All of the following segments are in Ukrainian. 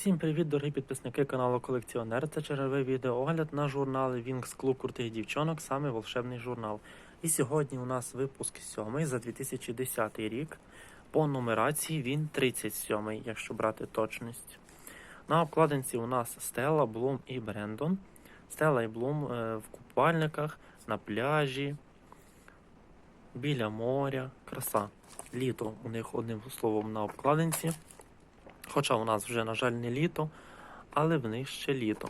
Всім привіт, дорогі підписники каналу Колекціонер. Це черговий відеоогляд на журнали Вінкс Клуб крутих дівчонок, саме волшебний журнал. І сьогодні у нас випуск 7 за 2010 рік. По нумерації він 37, якщо брати точність. На обкладинці у нас Стелла, Блум і Брендон. Стелла і Блум е, в купальниках, на пляжі, біля моря. Краса. Літо у них одним словом на обкладинці. Хоча у нас вже, на жаль, не літо, але в них ще літо.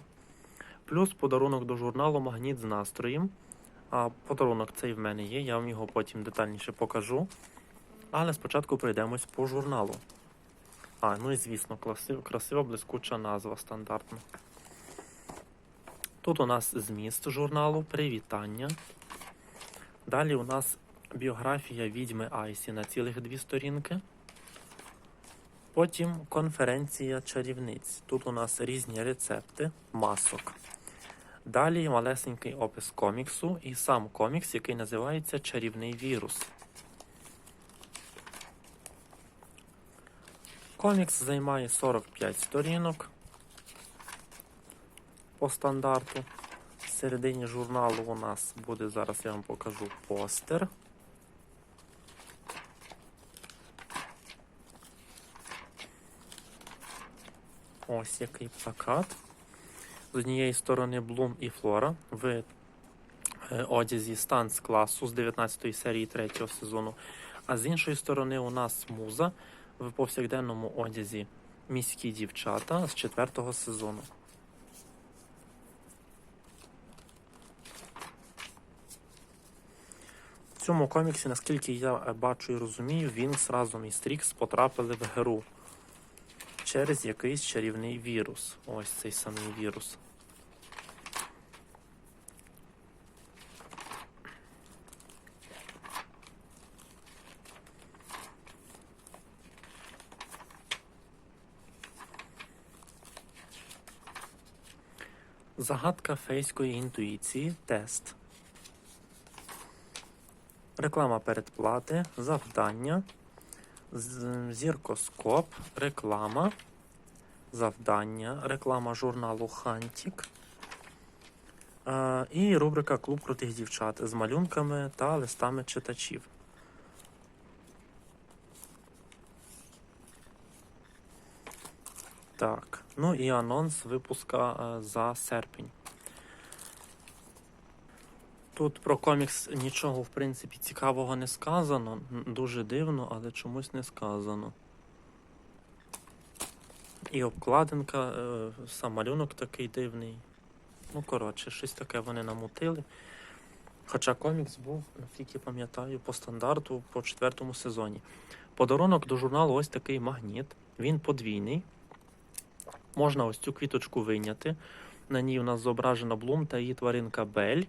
Плюс подарунок до журналу Магніт з настроєм. А подарунок цей в мене є, я вам його потім детальніше покажу. Але спочатку пройдемось по журналу. А, ну і звісно, красива, красива блискуча назва стандартна. Тут у нас зміст журналу, привітання. Далі у нас біографія відьми Айсі на цілих дві сторінки. Потім конференція чарівниць. Тут у нас різні рецепти, масок. Далі малесенький опис коміксу і сам комікс, який називається Чарівний вірус. Комікс займає 45 сторінок по стандарту. В середині журналу у нас буде, зараз я вам покажу постер. Ось який плакат. З однієї сторони Блум і Флора в е, одязі станц класу з 19 серії 3 сезону. А з іншої сторони у нас муза в повсякденному одязі міські дівчата з 4 сезону. В цьому коміксі, наскільки я е, бачу і розумію, Вінкс разом із Трікс потрапили в гру через якийсь чарівний вірус. Ось цей самий вірус. Загадка фейської інтуїції. Тест. Реклама передплати. Завдання. Зіркоскоп, реклама, завдання, реклама журналу Хантік е, і рубрика Клуб крутих дівчат з малюнками та листами читачів. Так, ну і анонс випуска е, за серпень. Тут про комікс нічого, в принципі, цікавого не сказано. Дуже дивно, але чомусь не сказано. І обкладинка, е, сам малюнок такий дивний. Ну, коротше, щось таке вони намутили. Хоча комікс був, наскільки пам'ятаю, по стандарту по четвертому сезоні. Подарунок до журналу ось такий магніт. Він подвійний. Можна ось цю квіточку вийняти. На ній у нас зображена Блум та її тваринка Бель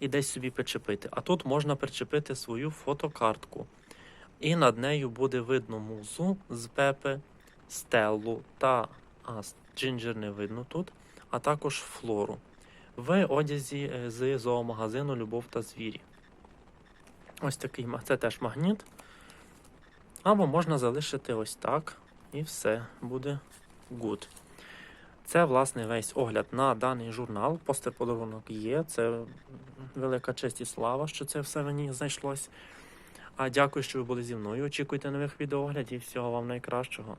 і десь собі причепити. А тут можна причепити свою фотокартку. І над нею буде видно музу з Пепе, Стеллу та а, Джинджер не видно тут, а також флору. В одязі е, з зоомагазину Любов та звірі. Ось такий це теж магніт. Або можна залишити ось так, і все буде good. Це, власне, весь огляд на даний журнал. Постер подарунок є. Це велика честь і слава, що це все мені знайшлось. А дякую, що ви були зі мною. Очікуйте нових відеооглядів. Всього вам найкращого.